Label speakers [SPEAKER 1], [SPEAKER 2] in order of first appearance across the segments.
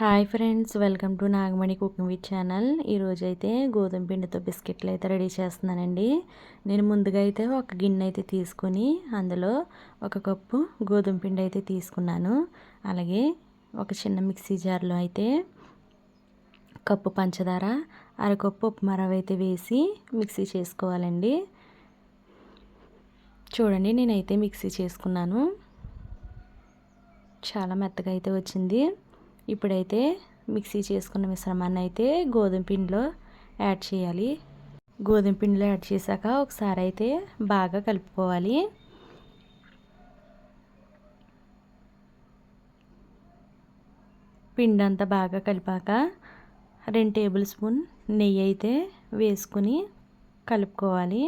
[SPEAKER 1] Hi friends welcome to Nagamani cooking with channel. ఈరోజు అయితే గోధుమ పిండితో బిస్కెట్లు అయితే రెడీ చేస్తున్నానండి. నేను ముందుగా అయితే ఒక గిన్నె అయితే తీసుకుని అందులో ఒక కప్పు గోధుమ పిండి అయితే తీసుకున్నాను. అలాగే ఒక చిన్న మిక్సీ జార్లో అయితే కప్పు పంచదార అరకప్పు ఉప్మా రవ్వ అయితే వేసి మిక్సీ చేసుకోవాలండి. చూడండి నేనైతే మిక్సీ చేసుకున్నాను. చాలా మెత్తగా అయితే వచ్చింది. ఇప్పుడైతే మిక్సీ చేసుకున్న మిశ్రమాన్ని అయితే గోధుమ పిండిలో యాడ్ చేయాలి. గోధుమ పిండిలో యాడ్ చేశాక ఒకసారి అయితే బాగా కలుపుకోవాలి. పిండి అంతా బాగా కలిపాక రెండు టేబుల్ స్పూన్ నెయ్యి అయితే వేసుకుని కలుపుకోవాలి.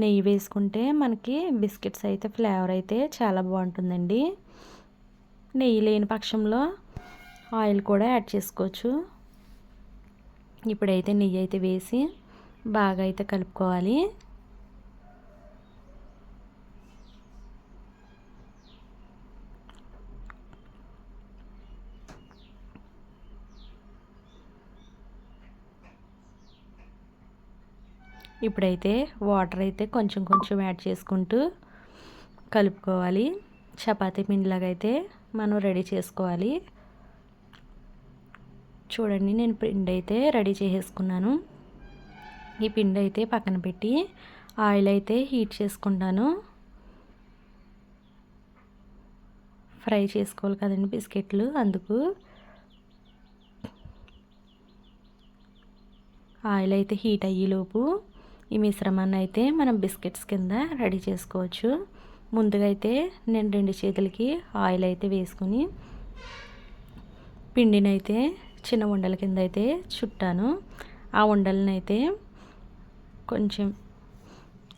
[SPEAKER 1] నెయ్యి వేసుకుంటే మనకి బిస్కెట్స్ అయితే ఫ్లేవర్ అయితే చాలా బాగుంటుందండి. నెయ్యి లేని పక్షంలో ఆయిల్ కూడా యాడ్ చేసుకోవచ్చు. ఇప్పుడైతే నెయ్యి అయితే వేసి బాగా అయితే కలుపుకోవాలి. ఇప్పుడైతే వాటర్ అయితే కొంచెం కొంచెం యాడ్ చేసుకుంటూ కలుపుకోవాలి. చపాతీ పిండిలాగా అయితే మనం రెడీ చేసుకోవాలి. చూడండి నేను పిండి అయితే రెడీ చేసేసుకున్నాను. ఈ పిండి అయితే పక్కన పెట్టి ఆయిల్ అయితే హీట్ చేసుకుంటాను. ఫ్రై చేసుకోవాలి కదండి బిస్కెట్లు అందుకు ఆయిల్ అయితే హీట్ అయ్యేలోపు ఈ మిశ్రమాన్ని అయితే మనం బిస్కెట్స్ కింద రెడీ చేసుకోవచ్చు. ముందుగా అయితే నేను రెండు చేతులకి ఆయిల్ అయితే వేసుకుని పిండినైతే చిన్న ఉండల కింద అయితే చుట్టాను. ఆ ఉండలనైతే అయితే కొంచెం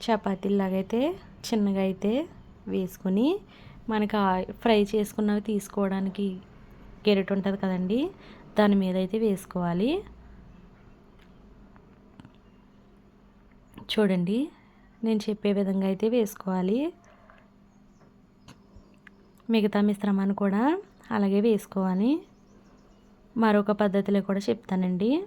[SPEAKER 1] చపాతీలాగైతే చిన్నగా అయితే వేసుకుని మనకి ఫ్రై చేసుకున్నవి తీసుకోవడానికి గెరెట్ ఉంటుంది కదండి దాని మీద అయితే వేసుకోవాలి. చూడండి నేను చెప్పే విధంగా అయితే వేసుకోవాలి. మిగతా మిశ్రమాన్ని కూడా అలాగే వేసుకోవాలి. మరొక పద్ధతిలో కూడా చెప్తానండి.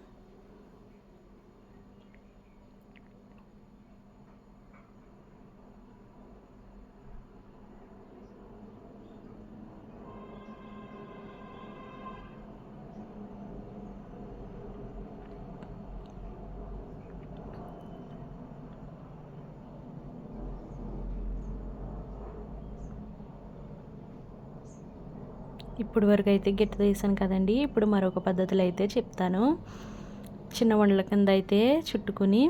[SPEAKER 1] ఇప్పుడు వరకు అయితే గిట్ట తీసాను కదండి. ఇప్పుడు మరొక పద్ధతులు అయితే చెప్తాను. చిన్న వండల కింద అయితే చుట్టుకుని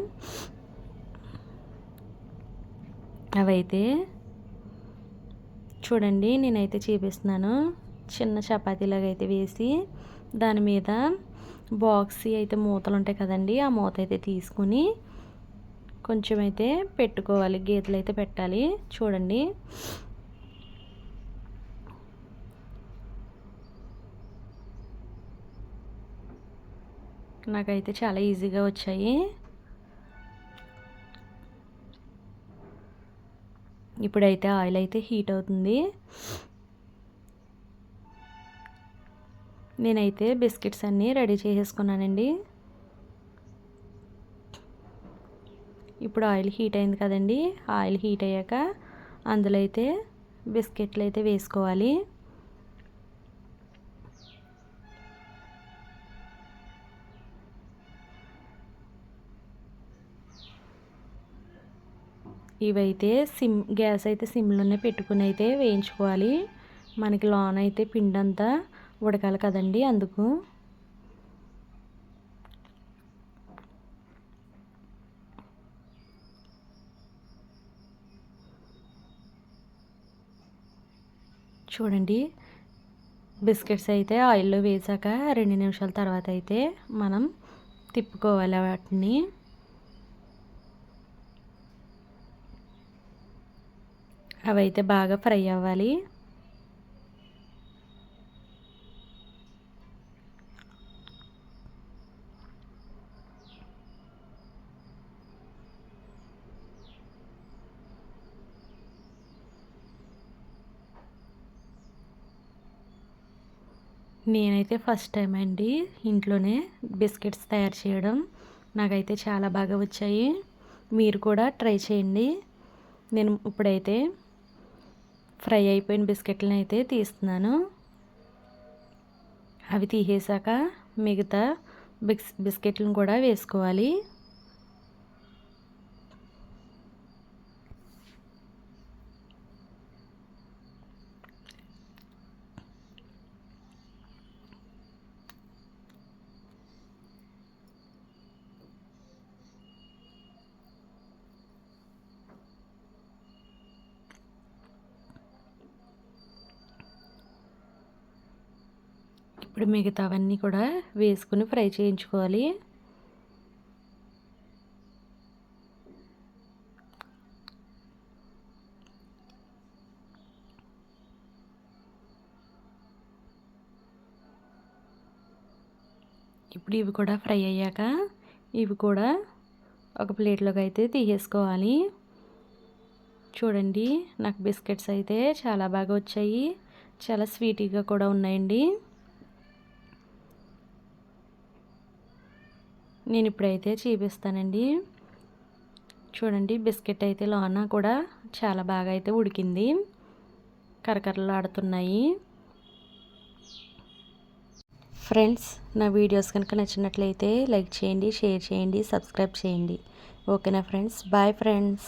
[SPEAKER 1] అవైతే చూడండి నేనైతే చూపిస్తున్నాను. చిన్న చపాతీలాగా అయితే వేసి దాని మీద బాక్స్ అయితే మూతలు ఉంటాయి కదండి ఆ మూత అయితే తీసుకుని కొంచెం అయితే పెట్టుకోవాలి. గీతలు అయితే పెట్టాలి. చూడండి. నాకైతే చాలా ఈజీగా వచ్చాయి. ఇప్పుడైతే ఆయిల్ అయితే హీట్ అవుతుంది. నేనైతే బిస్కెట్స్ అన్నీ రెడీ చేసేసుకున్నానండి. ఇప్పుడు ఆయిల్ హీట్ అయింది కదండి ఆయిల్ హీట్ అయ్యాక అందులో అయితే బిస్కెట్లు అయితే వేసుకోవాలి. ఇవైతే సిమ్ గ్యాస్ అయితే సిమ్లోనే పెట్టుకుని అయితే వేయించుకోవాలి. మనకి లోన అయితే పిండి అంతా ఉడకాలి కదండి అందుకు. చూడండి బిస్కెట్స్ అయితే ఆయిల్లో వేసాక రెండు నిమిషాల తర్వాత అయితే మనం తిప్పుకోవాలి వాటిని. అవి అయితే బాగా ఫ్రై అవ్వాలి. నేనైతే ఫస్ట్ టైం అండి ఇంట్లోనే బిస్కెట్స్ తయారు చేయడం. నాకైతే చాలా బాగా వచ్చాయి. మీరు కూడా ట్రై చేయండి. నేను ఇప్పుడైతే ఫ్రై అయిపోయిన బిస్కెట్లను అయితే తీస్తున్నాను. అవి తీసేసాక మిగతా బిస్ బిస్కెట్లను కూడా వేసుకోవాలి. ఇప్పుడు మిగతావన్నీ కూడా వేసుకుని ఫ్రై చేయించుకోవాలి. ఇప్పుడు ఇవి కూడా ఫ్రై అయ్యాక ఇవి కూడా ఒక ప్లేట్లోకి అయితే తీసేసుకోవాలి. చూడండి నాకు బిస్కెట్స్ అయితే చాలా బాగా వచ్చాయి. చాలా స్వీటీగా కూడా ఉన్నాయండి. నేను ఇప్పుడైతే చూపిస్తానండి. చూడండి బిస్కెట్ అయితే లోన కూడా చాలా బాగా అయితే ఉడికింది. కరకరలు ఆడుతున్నాయి ఫ్రెండ్స్ నా వీడియోస్ కనుక నచ్చినట్లయితే లైక్ చేయండి షేర్ చేయండి సబ్స్క్రైబ్ చేయండి. ఓకేనా ఫ్రెండ్స్? Bye friends.